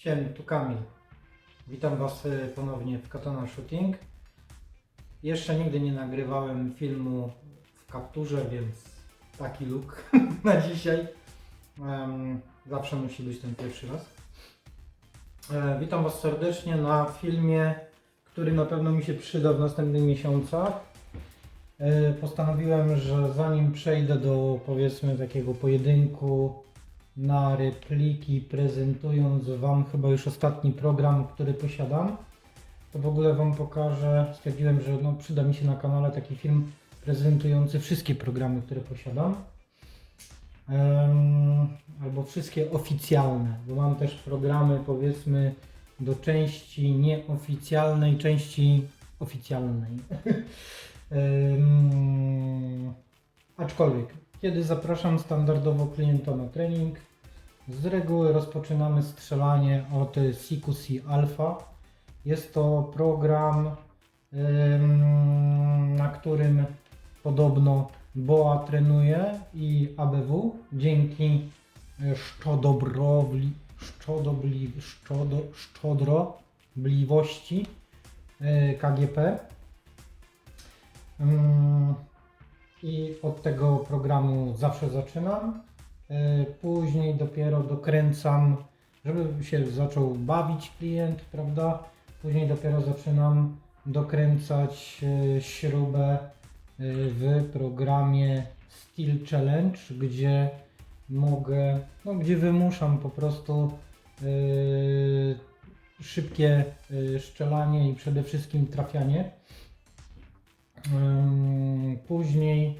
Siem, tu Kamil. Witam Was y, ponownie w Katana Shooting. Jeszcze nigdy nie nagrywałem filmu w kapturze, więc taki look na dzisiaj. Zawsze musi być ten pierwszy raz. E, witam Was serdecznie na filmie, który na pewno mi się przyda w następnych miesiącach. E, postanowiłem, że zanim przejdę do powiedzmy takiego pojedynku na repliki, prezentując Wam chyba już ostatni program, który posiadam, to w ogóle Wam pokażę. Stwierdziłem, że no, przyda mi się na kanale taki film prezentujący wszystkie programy, które posiadam. Em, albo wszystkie oficjalne, bo mam też programy powiedzmy do części nieoficjalnej, części oficjalnej. Em, aczkolwiek, kiedy zapraszam standardowo klienta na trening, z reguły rozpoczynamy strzelanie od CQC Alpha. Jest to program, na którym podobno BOA trenuje i ABW dzięki e, szczodobrowli, szczodobli, szczodo, szczodrobliwości e, KGP. I od tego programu zawsze zaczynam. E, Później dopiero dokręcam, żeby się zaczął bawić klient, prawda? Później dopiero zaczynam dokręcać e, śrubę e, w programie Steel Challenge, gdzie mogę, no gdzie wymuszam po prostu szybkie szczelanie i przede wszystkim trafianie. Później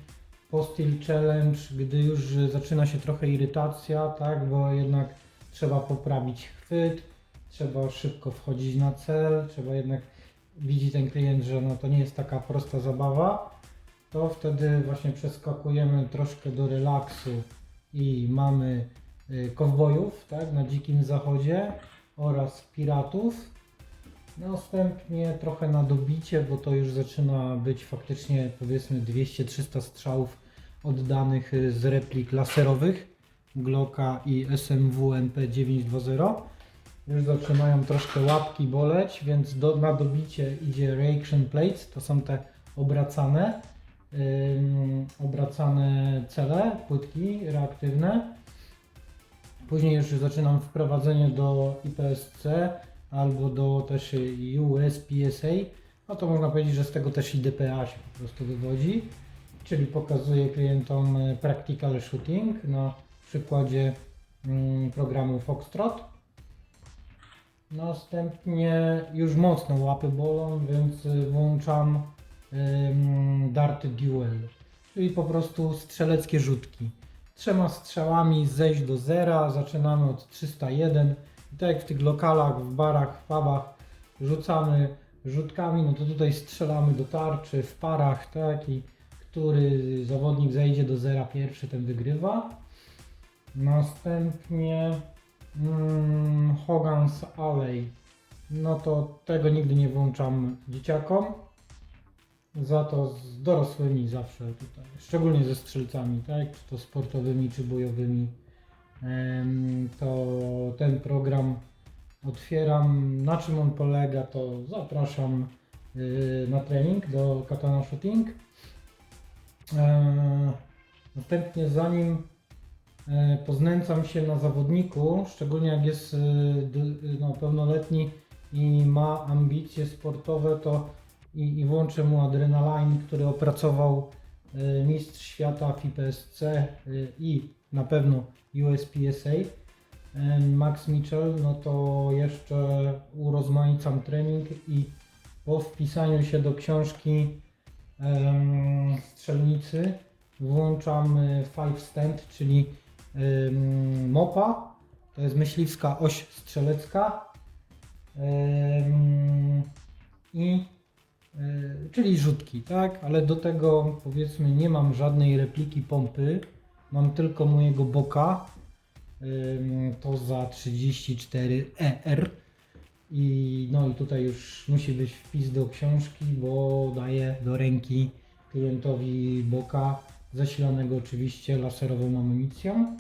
po Steel Challenge, gdy już zaczyna się trochę irytacja, tak, bo jednak trzeba poprawić chwyt, trzeba szybko wchodzić na cel, trzeba jednak widzi ten klient, że no to nie jest taka prosta zabawa, to wtedy właśnie przeskakujemy troszkę do relaksu i mamy y, kowbojów, tak, na dzikim zachodzie oraz piratów. Następnie trochę na dobicie, bo to już zaczyna być faktycznie powiedzmy 200-300 strzałów oddanych y, z replik laserowych Glocka i SMW MP920. Już zaczynają troszkę łapki boleć, więc do, na dobicie idzie reaction plates, to są te obracane, ym, obracane cele, płytki reaktywne. Później już zaczynam wprowadzenie do IPSC albo do też USPSA. No to można powiedzieć, że z tego też i DPA się po prostu wywodzi. Czyli pokazuję klientom e, practical shooting na przykładzie mm, programu Foxtrot. Następnie już mocno łapy bolą, więc y, włączam ym, Dart Duel, czyli po prostu strzeleckie rzutki. Trzema strzałami zejść do zera, zaczynamy od 301 i tak jak w tych lokalach, w barach, w pubach rzucamy rzutkami, no to tutaj strzelamy do tarczy w parach, tak i który zawodnik zejdzie do zera pierwszy, ten wygrywa. Następnie mm, Hogan's Alley. No to tego nigdy nie włączam dzieciakom. Za to z dorosłymi zawsze tutaj, szczególnie ze strzelcami, tak? Czy to sportowymi, czy bojowymi. To ten program otwieram. Na czym on polega, to zapraszam y, na trening do Katana Shooting. E, Następnie zanim e, poznęcam się na zawodniku, szczególnie jak jest e, no, pełnoletni i ma ambicje sportowe, to i, i włączę mu Adrenaline, który opracował mistrz świata w IPSC e, i na pewno USPSA. Max Mitchell, no to jeszcze urozmaicam trening i po wpisaniu się do książki strzelnicy włączam five stand, czyli mopa, to jest myśliwska oś strzelecka. I y, czyli rzutki, tak, ale do tego powiedzmy nie mam żadnej repliki pompy, mam tylko mojego boka, to za 34 ER i no i tutaj już musi być wpis do książki, bo daję do ręki klientowi boka zasilanego oczywiście laserową amunicją.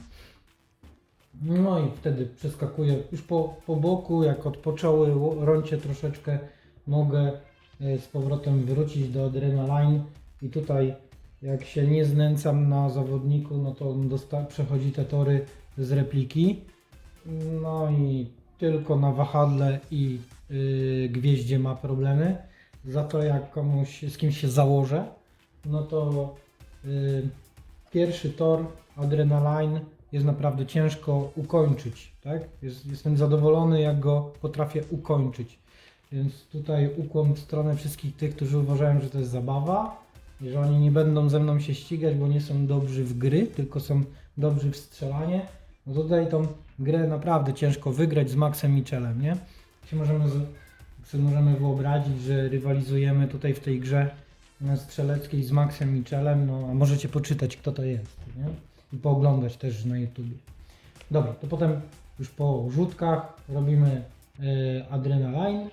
No i wtedy przeskakuję już po, po boku, jak odpoczęły rącie troszeczkę, mogę e, z powrotem wrócić do Adrenaline i tutaj jak się nie znęcam na zawodniku, no to on przechodzi te tory z repliki. No i tylko na wahadle i y, gwieździe ma problemy. Za to jak komuś, z kimś się założę, no to y, pierwszy tor Adrenaline jest naprawdę ciężko ukończyć, tak? Jest, jestem zadowolony, jak go potrafię ukończyć. Więc tutaj ukłon w stronę wszystkich tych, którzy uważają, że to jest zabawa że oni nie będą ze mną się ścigać, bo nie są dobrzy w gry, tylko są dobrzy w strzelanie. No tutaj tą grę naprawdę ciężko wygrać z Maxem Michelem, nie? Się możemy, sobie możemy wyobrazić, że rywalizujemy tutaj w tej grze strzeleckiej z Maxem Michelem, no a możecie poczytać kto to jest, nie? I pooglądać też na YouTubie. Dobra, to potem już po rzutkach robimy e, Adrenaline.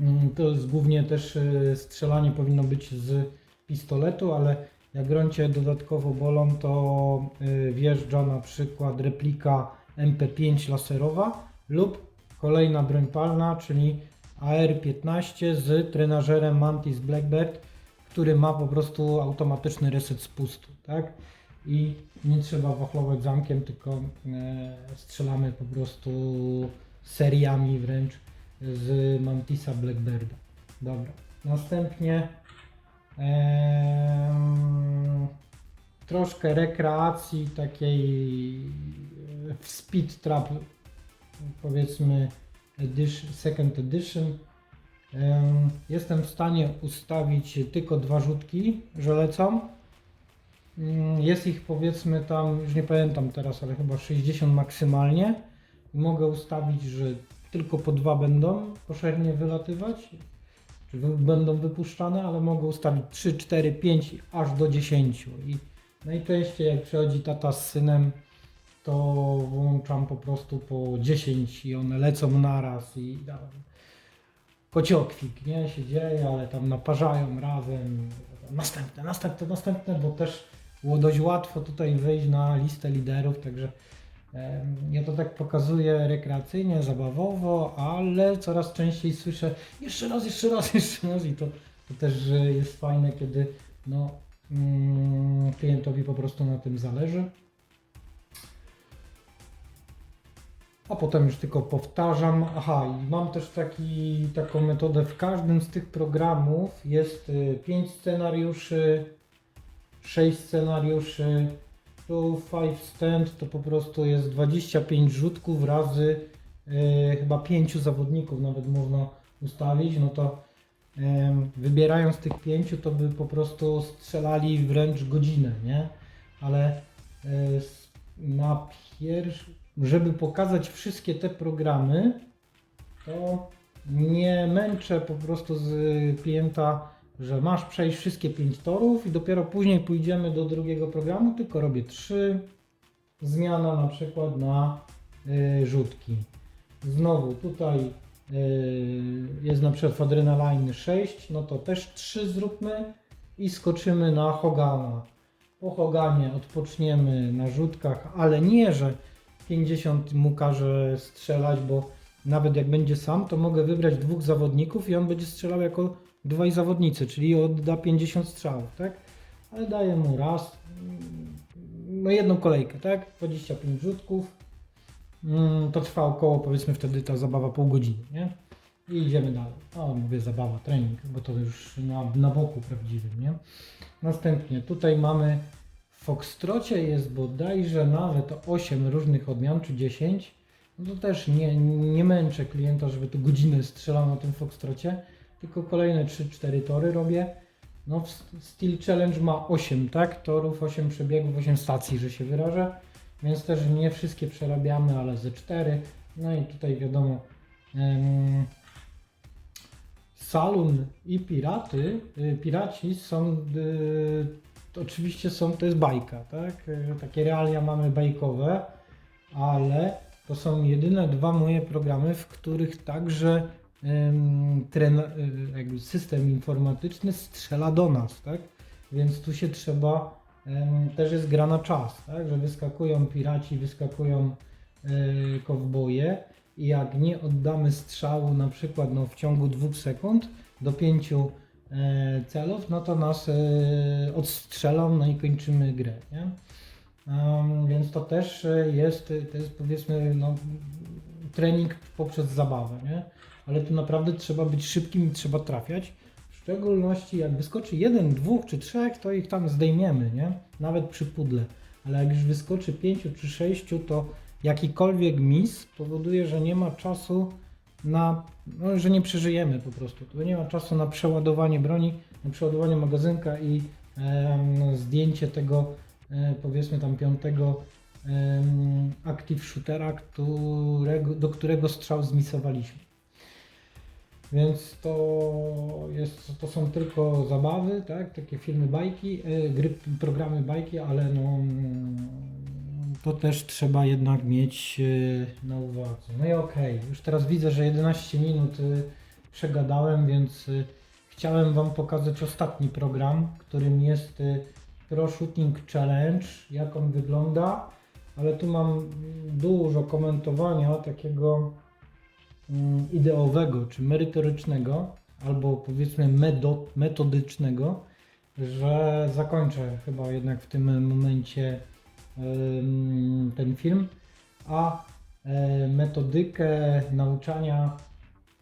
Mm, To jest głównie też e, strzelanie powinno być z pistoletu, ale jak gruncie dodatkowo bolą, to y, wjeżdża na przykład replika MP5 laserowa lub kolejna broń palna, czyli AR-15 z trenażerem Mantis Blackbird, który ma po prostu automatyczny reset spustu, tak? I nie trzeba wachlować zamkiem, tylko e, strzelamy po prostu seriami wręcz z Mantisa Blackbirda. Dobra. Następnie Troszkę rekreacji takiej e, w Speed Trap powiedzmy edition, second edition. Em, jestem w stanie ustawić tylko dwa rzutki, że lecą. Mm, jest ich powiedzmy tam, już nie pamiętam teraz, ale chyba 60 maksymalnie. Mogę ustawić, że tylko po dwa będą koszernie wylatywać będą wypuszczane, ale mogę ustawić 3, 4, 5 aż do 10. I najczęściej jak przychodzi tata z synem, to włączam po prostu po 10 i one lecą naraz i tam kociokwik, nie, się dzieje, ale tam naparzają razem. Następne, następne, następne, bo też było dość łatwo tutaj wejść na listę liderów, także Ja to tak pokazuję rekreacyjnie, zabawowo, ale coraz częściej słyszę jeszcze raz, jeszcze raz, jeszcze raz i to, to też e, jest fajne, kiedy no, mm, klientowi po prostu na tym zależy. A potem już tylko powtarzam. Aha, i mam też taki, taką metodę. W każdym z tych programów jest 5 scenariuszy, 6 scenariuszy, tu five stand to po prostu jest 25 rzutków razy e, chyba 5 zawodników nawet można ustawić, no to em, wybierając tych pięciu to by po prostu strzelali wręcz godzinę, nie? Ale s- na pierwszy, żeby pokazać wszystkie te programy, to nie męczę po prostu z klienta, że masz przejść wszystkie 5 torów i dopiero później pójdziemy do drugiego programu, tylko robię 3, zmiana na przykład na y, rzutki. Znowu tutaj y, jest na przykład Adrenaline 6, no to też 3 zróbmy i skoczymy na Hogana. Po Hoganie odpoczniemy na rzutkach, ale nie, że 50 mu każe strzelać, bo nawet jak będzie sam, to mogę wybrać dwóch zawodników i on będzie strzelał jako dwaj zawodnicy, czyli odda 50 strzałów, tak? Ale daję mu raz, mm, no jedną kolejkę, tak? 25 rzutków. Mm, To trwa około, powiedzmy wtedy ta zabawa pół godziny, nie? I idziemy dalej. O, mówię zabawa, trening, bo to już na, na boku prawdziwym, nie? Następnie tutaj mamy w Foxtrocie jest bodajże nawet 8 różnych odmian, czy 10. No to też nie, nie męczę klienta, żeby tu godzinę strzelał na tym Foxtrocie, tylko kolejne 3-4 tory robię. No Steel Challenge ma 8, tak? Torów, 8 przebiegów, 8 stacji, że się wyrażę. Więc też nie wszystkie przerabiamy, ale ze 4. No i tutaj wiadomo, em, Salon i Piraty, y, Piraci są, y, oczywiście są, to jest bajka, tak? Y, Takie realia mamy bajkowe, ale to są jedyne dwa moje programy, w których także tren, y, jakby system informatyczny strzela do nas, tak? Więc tu się trzeba też jest gra na czas, tak? że wyskakują piraci, wyskakują e, kowboje i jak nie oddamy strzału na przykład no, w ciągu dwóch sekund do pięciu e, celów, no to nas e, odstrzelą, no i kończymy grę. Nie? Więc to też e, jest, to jest powiedzmy no, trening poprzez zabawę, nie? ale tu naprawdę trzeba być szybkim i trzeba trafiać. W szczególności jak wyskoczy jeden, dwóch czy trzech, to ich tam zdejmiemy, nie? Nawet przy pudle. Ale jak już wyskoczy pięciu czy sześciu, to jakikolwiek mis powoduje, że nie ma czasu na, no, że nie przeżyjemy po prostu. Tu nie ma czasu na przeładowanie broni, na przeładowanie magazynka i em, zdjęcie tego, e, powiedzmy tam piątego active shootera, którego, do którego strzał zmisowaliśmy. Więc to, jest, to są tylko zabawy, tak? takie filmy bajki, e, gry, programy bajki, ale no, to też trzeba jednak mieć e, na uwadze. No i okej, już teraz widzę, że 11 minut e, przegadałem, więc chciałem Wam pokazać ostatni program, którym jest Pro Shooting Challenge, jak on wygląda, ale tu mam dużo komentowania takiego mm, ideowego czy merytorycznego, albo powiedzmy metodycznego, że zakończę chyba jednak w tym momencie ten film, a e, metodykę nauczania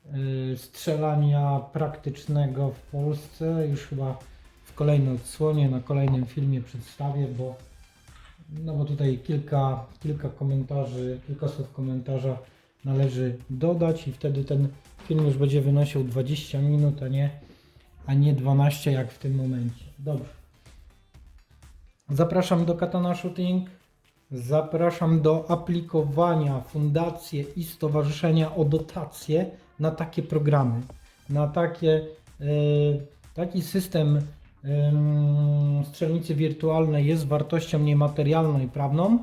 e, strzelania praktycznego w Polsce już chyba w kolejnej odsłonie, na kolejnym filmie przedstawię, bo no bo tutaj kilka, kilka komentarzy, kilka słów komentarza należy dodać i wtedy ten film już będzie wynosił 20 minut, a nie, a nie 12 jak w tym momencie. Dobrze. Zapraszam do Katana Shooting. Zapraszam do aplikowania fundacje i stowarzyszenia o dotacje na takie programy, na takie, e, taki system em, strzelnicy wirtualnej jest wartością niematerialną i prawną.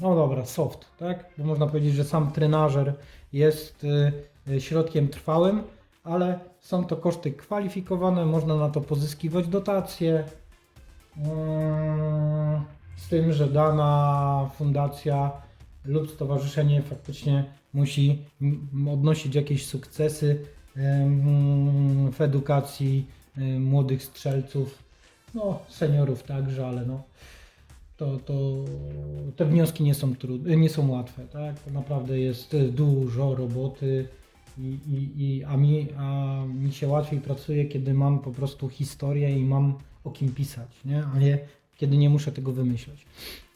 No dobra, soft, tak? Bo można powiedzieć, że sam trenażer jest y, y, środkiem trwałym, ale są to koszty kwalifikowane, można na to pozyskiwać dotacje. Z tym, że dana fundacja lub stowarzyszenie faktycznie musi odnosić jakieś sukcesy w edukacji młodych strzelców, no seniorów także, ale no to, to te wnioski nie są trudne, nie są łatwe, tak? To naprawdę jest dużo roboty i, i, i a, mi, a mi się łatwiej pracuje, kiedy mam po prostu historię i mam o kim pisać, nie? A nie kiedy nie muszę tego wymyśleć.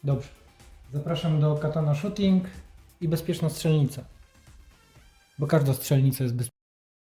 Dobrze. Zapraszam do Katana Shooting i bezpieczna strzelnica. Bo każda strzelnica jest bezpieczna.